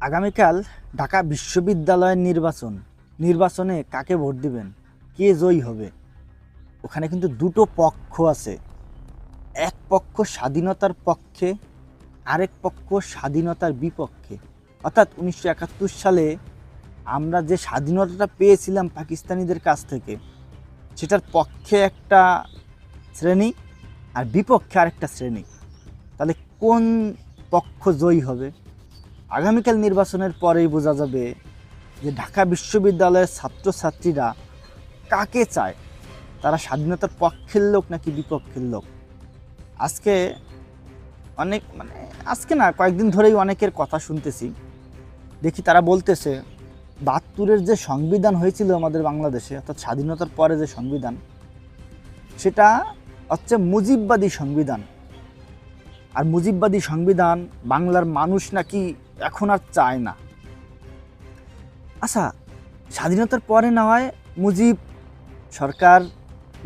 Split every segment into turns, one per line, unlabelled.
আগামীকাল ঢাকা বিশ্ববিদ্যালয়ের নির্বাচন। নির্বাচনে কাকে ভোট দিবেন? কে জয়ী হবে? ওখানে কিন্তু দুটো পক্ষ আছে। এক পক্ষ স্বাধীনতার পক্ষে, আরেক পক্ষ স্বাধীনতার বিপক্ষে। অর্থাৎ উনিশশো একাত্তর সালে আমরা যে স্বাধীনতাটা পেয়েছিলাম পাকিস্তানিদের কাছ থেকে, সেটার পক্ষে একটা শ্রেণি আর বিপক্ষে আরেকটা শ্রেণি। তাহলে কোন পক্ষ জয়ী হবে? আগামীকাল নির্বাচনের পরেই বোঝা যাবে যে ঢাকা বিশ্ববিদ্যালয়ের ছাত্রছাত্রীরা কাকে চায়। তারা স্বাধীনতার পক্ষের লোক নাকি বিপক্ষের লোক? আজকে অনেক মানে আজকে না, কয়েকদিন ধরেই অনেকের কথা শুনতেছি। দেখি তারা বলতেছে, বাহাত্তরের যে সংবিধান হয়েছিল আমাদের বাংলাদেশে, অর্থাৎ স্বাধীনতার পরে যে সংবিধান, সেটা হচ্ছে মুজিববাদী সংবিধান। আর মুজিববাদী সংবিধান বাংলার মানুষ নাকি এখন আর চায় না। আচ্ছা স্বাধীনতার পরে না হয় মুজিব সরকার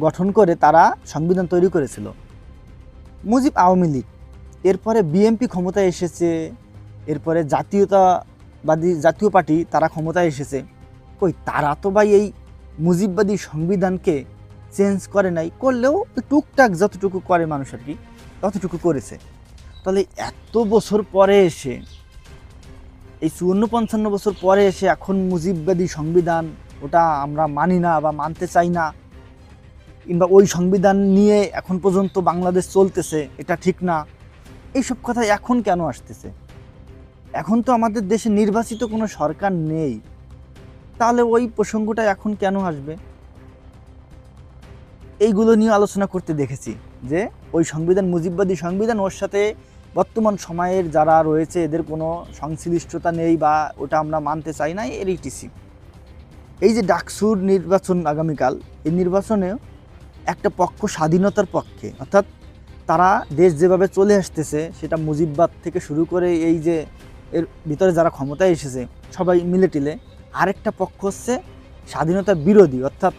গঠন করে তারা সংবিধান তৈরি করেছিল। মুজিব আওয়ামী লীগ, এরপরে বিএমপি ক্ষমতায় এসেছে, এরপরে জাতীয়তাবাদী, জাতীয় পার্টি তারা ক্ষমতায় এসেছে। কই, তারা তো ভাই এই মুজিববাদী সংবিধানকে চেঞ্জ করে নাই, করলেও টুকটাক যতটুকু করে মানুষ আর কি, ততটুকু করেছে। তাহলে এত বছর পরে এসে এই চুয়ান্ন পঞ্চান্ন বছর পরে এসে এখন মুজিববাদী সংবিধান, ওটা আমরা মানি না বা মানতে চাই না, কিংবা ওই সংবিধান নিয়ে এখন পর্যন্ত বাংলাদেশ চলতেছে, এটা ঠিক না। এইসব কথা এখন কেন আসতেছে? এখন তো আমাদের দেশে নির্বাচিত কোনো সরকার নেই। তাহলে ওই প্রসঙ্গটা এখন কেন আসবে? এইগুলো নিয়ে আলোচনা করতে দেখেছি যে ওই সংবিধান, মুজিববাদী সংবিধান ওর সাথে বর্তমান সময়ের যারা রয়েছে, এদের কোনো সংশ্লিষ্টতা নেই বা ওটা আমরা মানতে চাই না, এর ইটিসি এই যে ডাকসুর নির্বাচন আগামীকাল, এই নির্বাচনেও একটা পক্ষ স্বাধীনতার পক্ষে, অর্থাৎ তারা দেশ যেভাবে চলে আসতেছে, সেটা মুজিববাদ থেকে শুরু করে এই যে এর ভিতরে যারা ক্ষমতায় এসেছে, সবাই মিলে টিলে আরেকটা পক্ষ হচ্ছে স্বাধীনতা বিরোধী, অর্থাৎ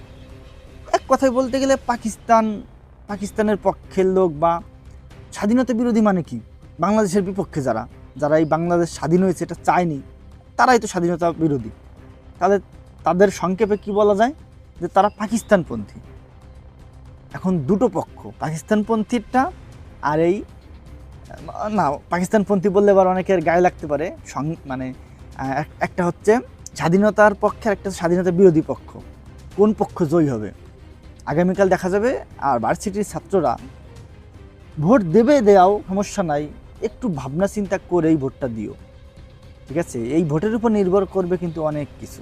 এক কথায় বলতে গেলে পাকিস্তান, পাকিস্তানের পক্ষের লোক বা স্বাধীনতা বিরোধী মানে কি? বাংলাদেশের বিপক্ষে যারা যারা এই বাংলাদেশ স্বাধীন হয়েছে, এটা চায়নি, তারাই তো স্বাধীনতা বিরোধী। তাদের তাদের সংক্ষেপে কি বলা যায়? যে তারা পাকিস্তানপন্থী। এখন দুটো পক্ষ, পাকিস্তানপন্থীরটা আর এই, না, পাকিস্তানপন্থী বললে এবার অনেকের গায়ে লাগতে পারে। সং- মানে এক- একটা হচ্ছে স্বাধীনতার পক্ষে একটা স্বাধীনতা বিরোধী পক্ষ। কোন পক্ষ জয়ী হবে? আগামীকাল দেখা যাবে, আর ভার্সিটির ছাত্ররা ভোট দেবে দেওয়াও সমস্যা নাই। একটু ভাবনা চিন্তা করেই ভোটটা দিও। ঠিক আছে? এই ভোটের উপর নির্ভর করবে কিন্তু অনেক কিছু।